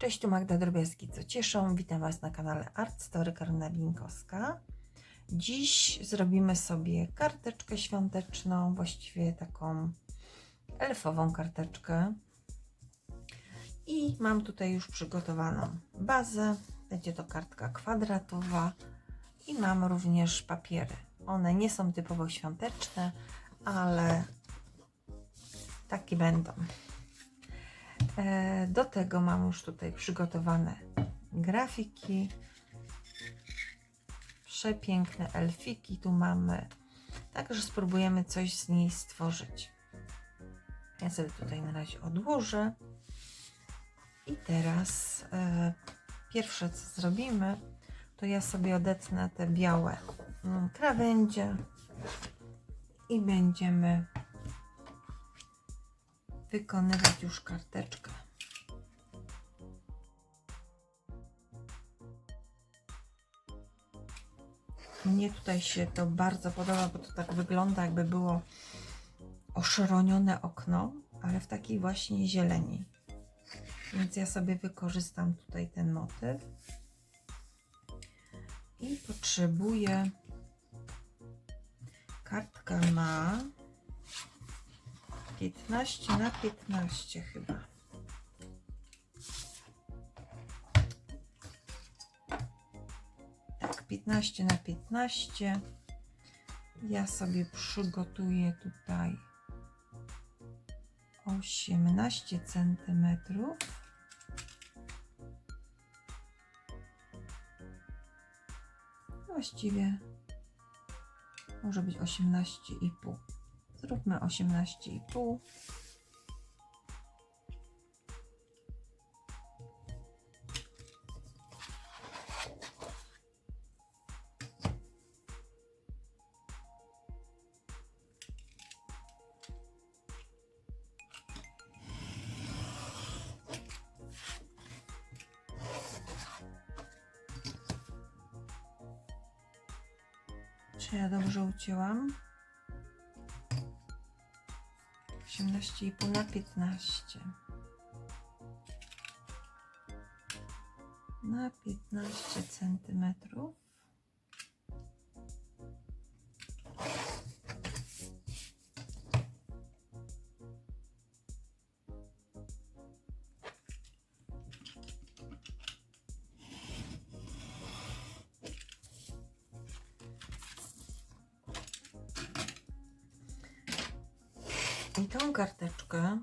Cześć, tu Magda Drobiazgi, co cieszą. Witam Was na kanale Art Story Karolina. Dziś zrobimy sobie karteczkę świąteczną, właściwie taką elfową karteczkę. I mam tutaj już przygotowaną bazę. Będzie to kartka kwadratowa i mam również papiery. One nie są typowo świąteczne, ale takie będą. E, Do tego mam już tutaj przygotowane grafiki. Przepiękne elfiki tu mamy. Także spróbujemy coś z niej stworzyć. Ja sobie tutaj na razie odłożę. I teraz e, pierwsze co zrobimy, to ja sobie odetnę te białe mm, krawędzie i będziemy wykonywać już karteczkę. Mnie tutaj się to bardzo podoba, bo to tak wygląda, jakby było oszronione okno, ale w takiej właśnie zieleni. Więc ja sobie wykorzystam tutaj ten motyw. I potrzebuję. Kartka ma 15 na 15 chyba. Tak, 15 na 15. Ja sobie przygotuję tutaj 18 centymetrów. Właściwie może być 18,5. Zróbmy 18,5. 18,5 na 15. Na 15 centymetrów. I tą karteczkę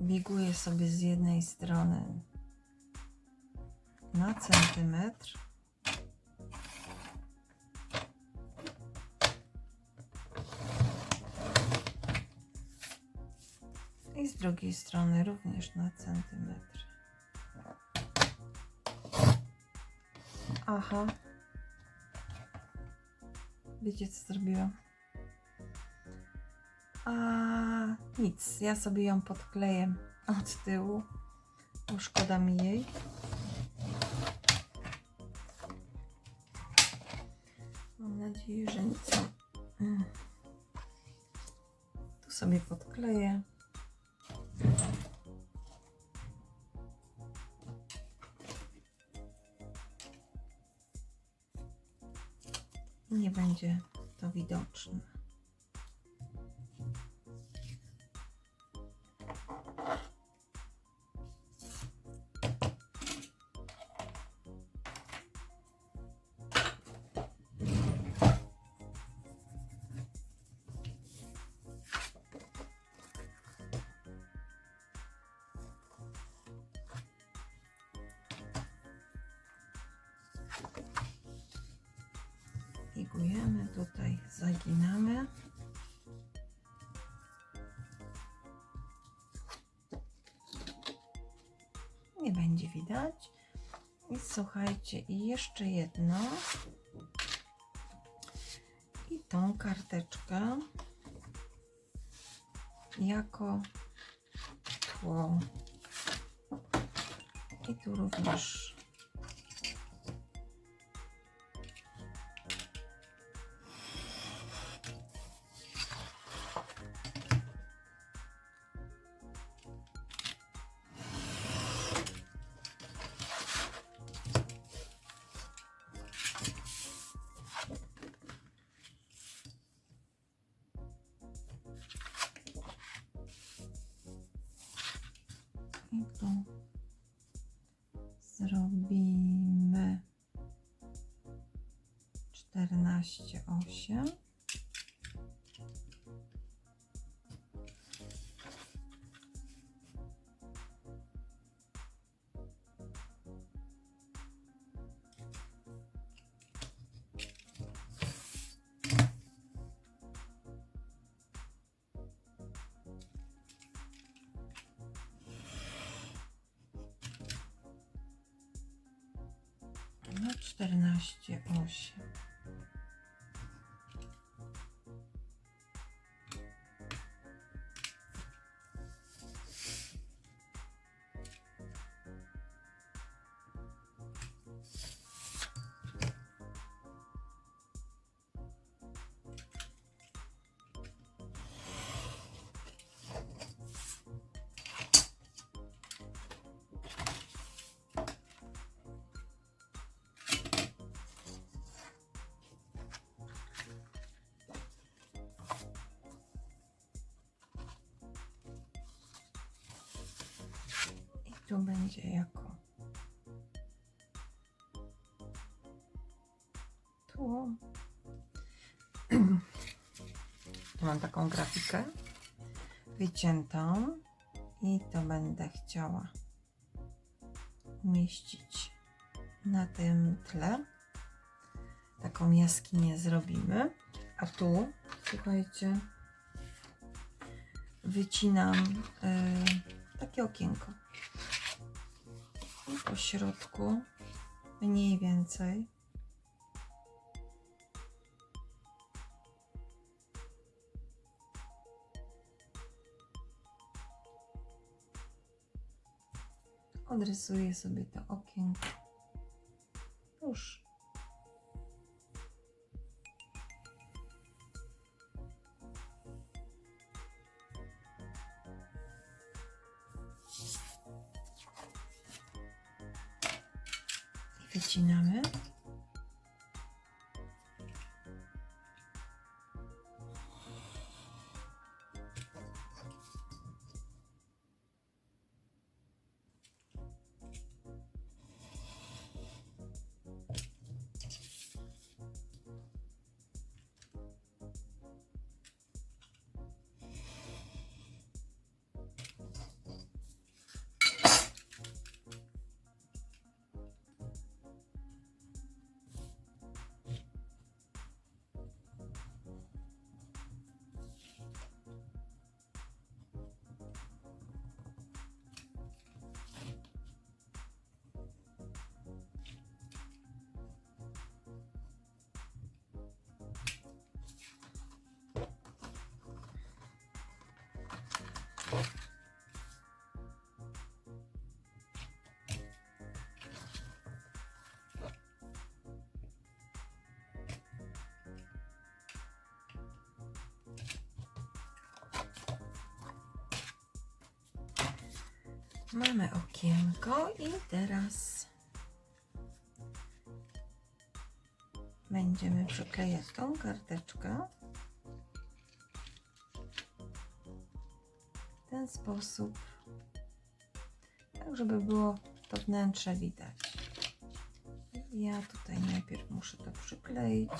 bieguję sobie z jednej strony na centymetr. I z drugiej strony również na centymetr. Aha. Wiecie co zrobiłam? A nic, ja sobie ją podkleję od tyłu, bo szkoda mi jej. Mam nadzieję, że nic. Mm. Tu sobie podkleję. Nie będzie to widoczne. Zaginamy. Nie będzie widać. I słuchajcie, jeszcze jedno. I tą karteczkę jako tło. I tu również Zrobimy 14, 8. Tu będzie jako tu. Tu mam taką grafikę wyciętą i to będę chciała umieścić na tym tle. Taką jaskinię zrobimy. A tu, słuchajcie, wycinam y, takie okienko. I po środku mniej więcej. Odrysuję sobie to okienko. Już. I Mamy okienko i teraz będziemy przyklejać tą karteczkę w ten sposób, tak żeby było to wnętrze widać. Ja tutaj najpierw muszę to przykleić.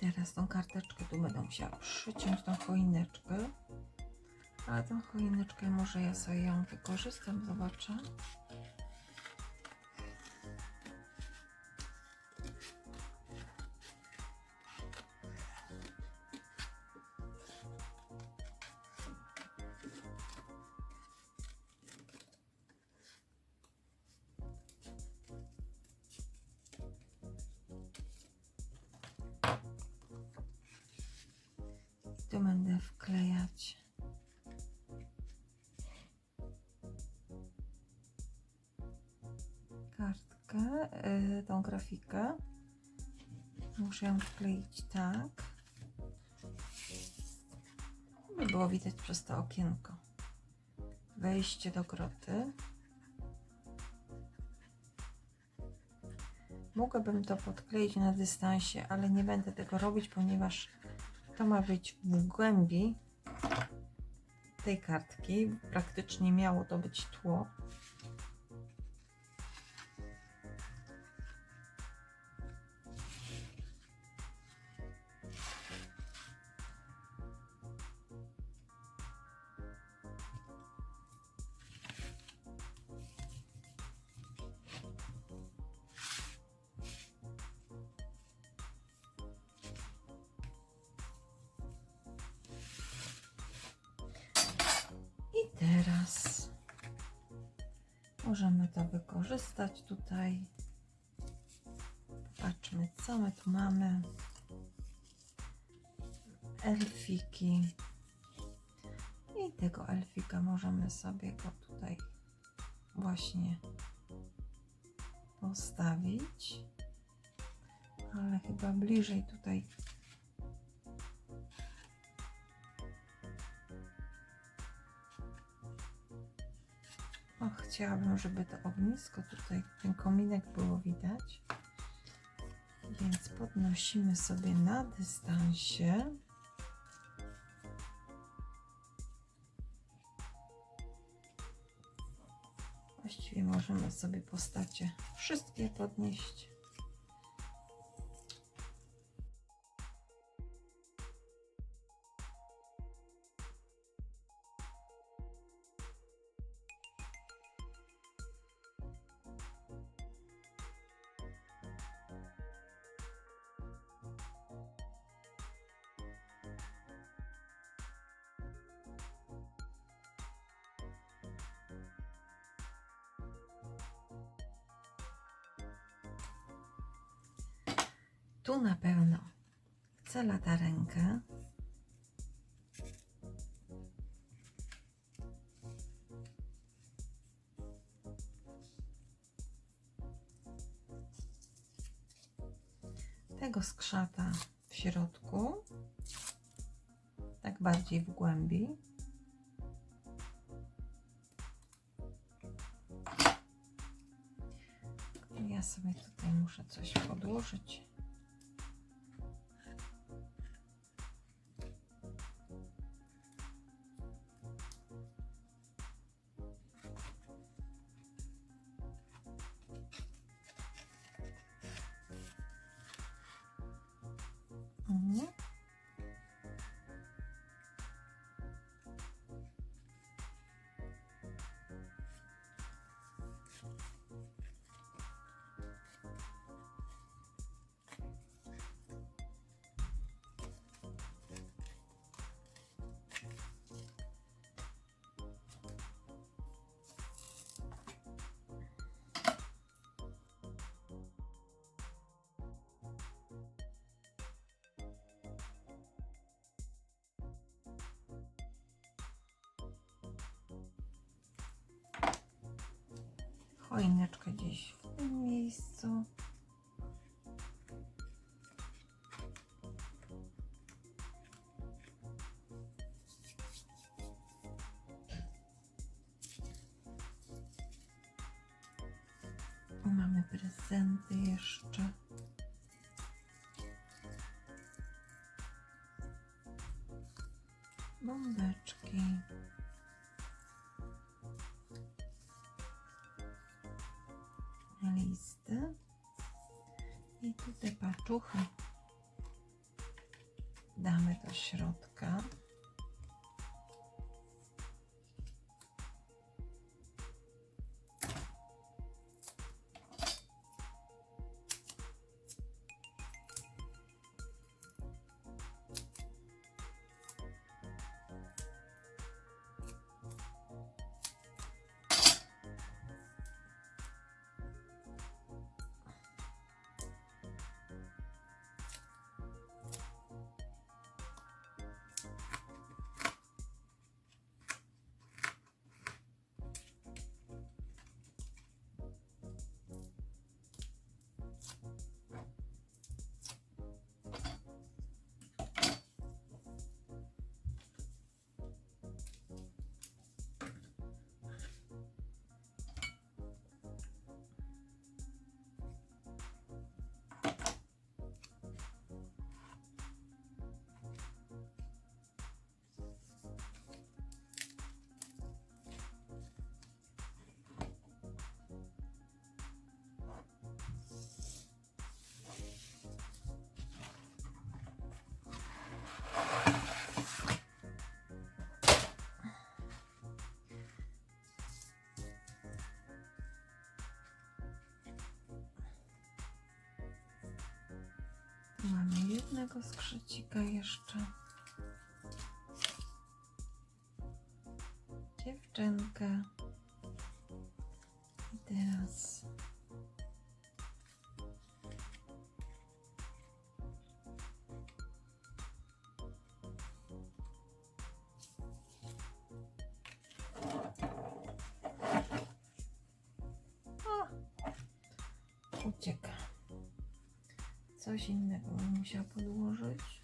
Teraz tą karteczkę tu będę musiała przyciąć tą choineczkę. Ale tą choineczkę może ja sobie ją wykorzystam, zobaczę. Wklejać. Kartkę, yy, tą grafikę. Muszę ją wkleić tak, by było widać przez to okienko. Wejście do groty. Mogłabym to podkleić na dystansie, ale nie będę tego robić, ponieważ to ma być w głębi tej kartki. Praktycznie miało to być tło. Teraz możemy to wykorzystać tutaj. Patrzmy, co my tu mamy. Elfiki. I tego elfika możemy sobie go tutaj właśnie postawić. Ale chyba bliżej tutaj chciałabym, żeby to ognisko tutaj, ten kominek było widać. Więc podnosimy sobie na dystansie. Właściwie możemy sobie postacie wszystkie podnieść. Tu na pewno chcę latarenkę. Tego skrzata w środku, tak bardziej w głębi. Ja sobie tutaj muszę coś podłożyć. Hum. Choineczkę gdzieś w tym miejscu. Mamy prezenty jeszcze. Bombeczki. Damy do środka. Skrzecika jeszcze. Coś innego bym musiała podłożyć.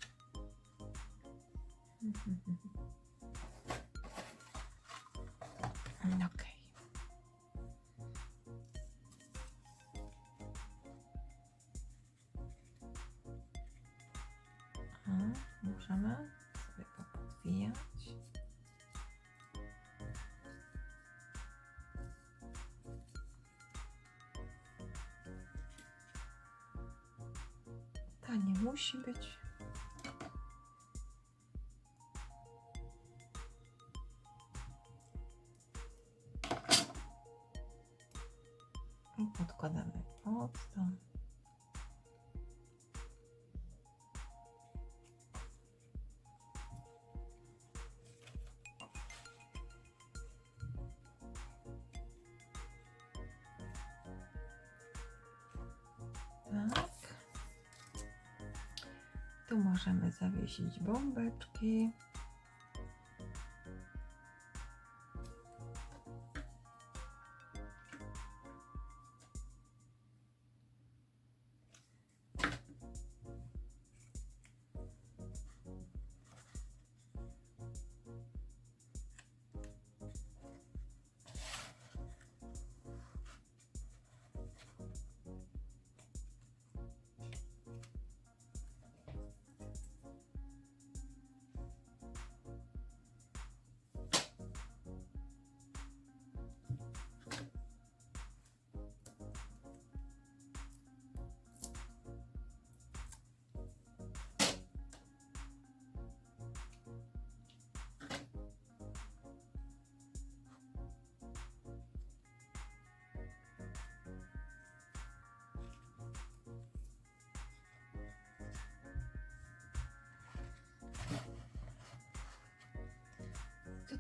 Okej. O, Możemy sobie go podwijać. Гущебич. Tu możemy zawiesić bombeczki.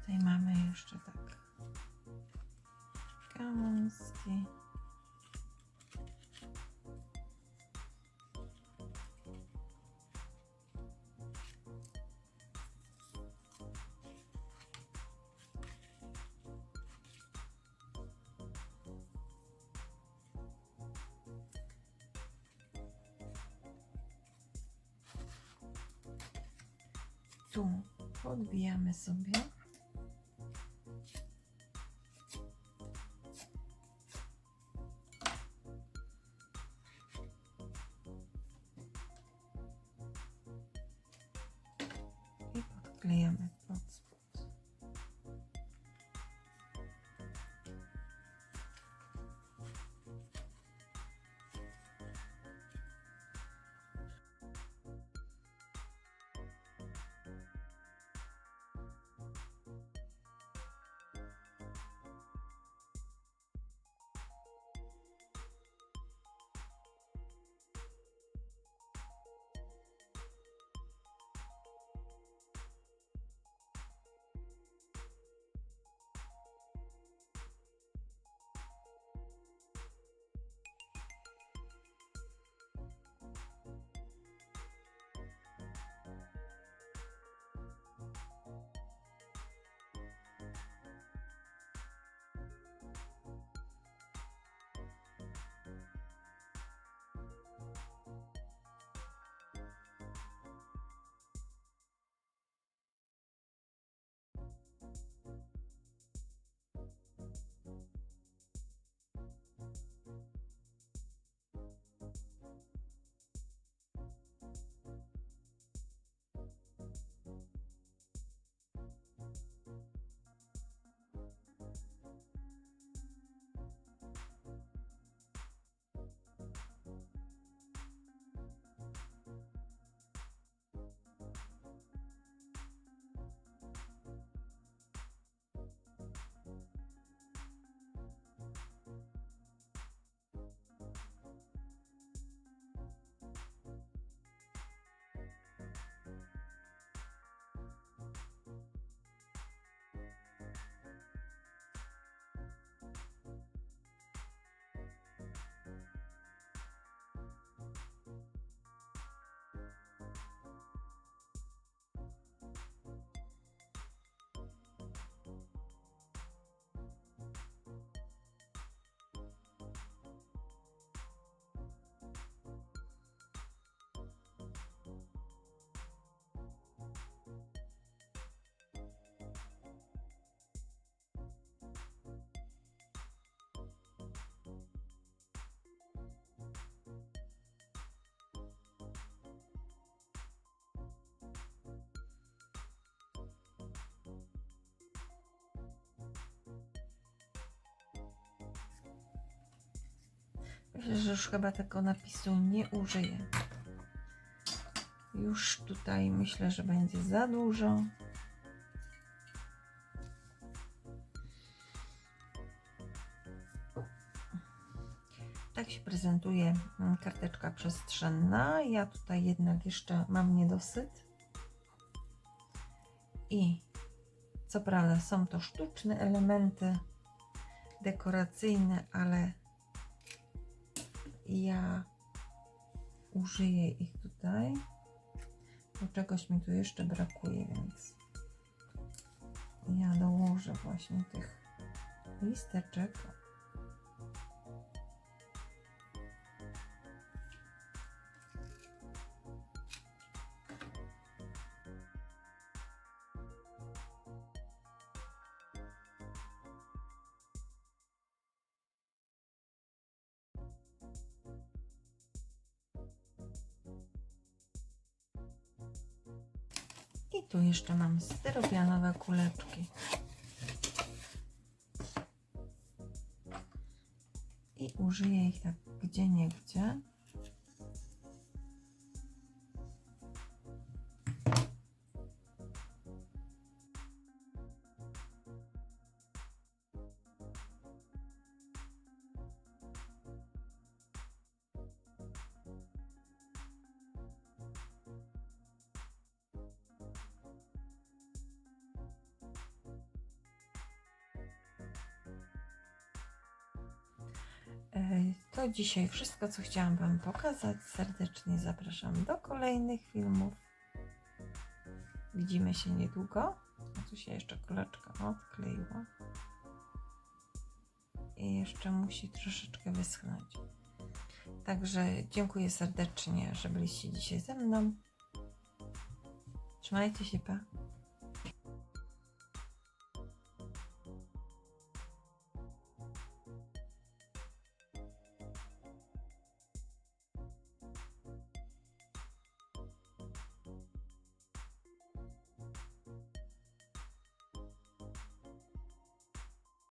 Tutaj mamy jeszcze tak gałązki. Tu podbijamy sobie I Że już chyba tego napisu nie użyję. Już tutaj myślę, że będzie za dużo. Tak się prezentuje mm, karteczka przestrzenna. Ja tutaj jednak jeszcze mam niedosyt. I co prawda są to sztuczne elementy dekoracyjne, ale ja użyję ich tutaj. Bo czegoś mi tu jeszcze brakuje, więc ja dołożę właśnie tych listeczek. I tu jeszcze mam styropianowe kuleczki. I użyję ich tak gdzie nie gdzie. To dzisiaj wszystko, co chciałam Wam pokazać. Serdecznie zapraszam do kolejnych filmów. Widzimy się niedługo. A tu się jeszcze kuleczka odkleiła. I jeszcze musi troszeczkę wyschnąć. Także dziękuję serdecznie, że byliście dzisiaj ze mną. Trzymajcie się, pa.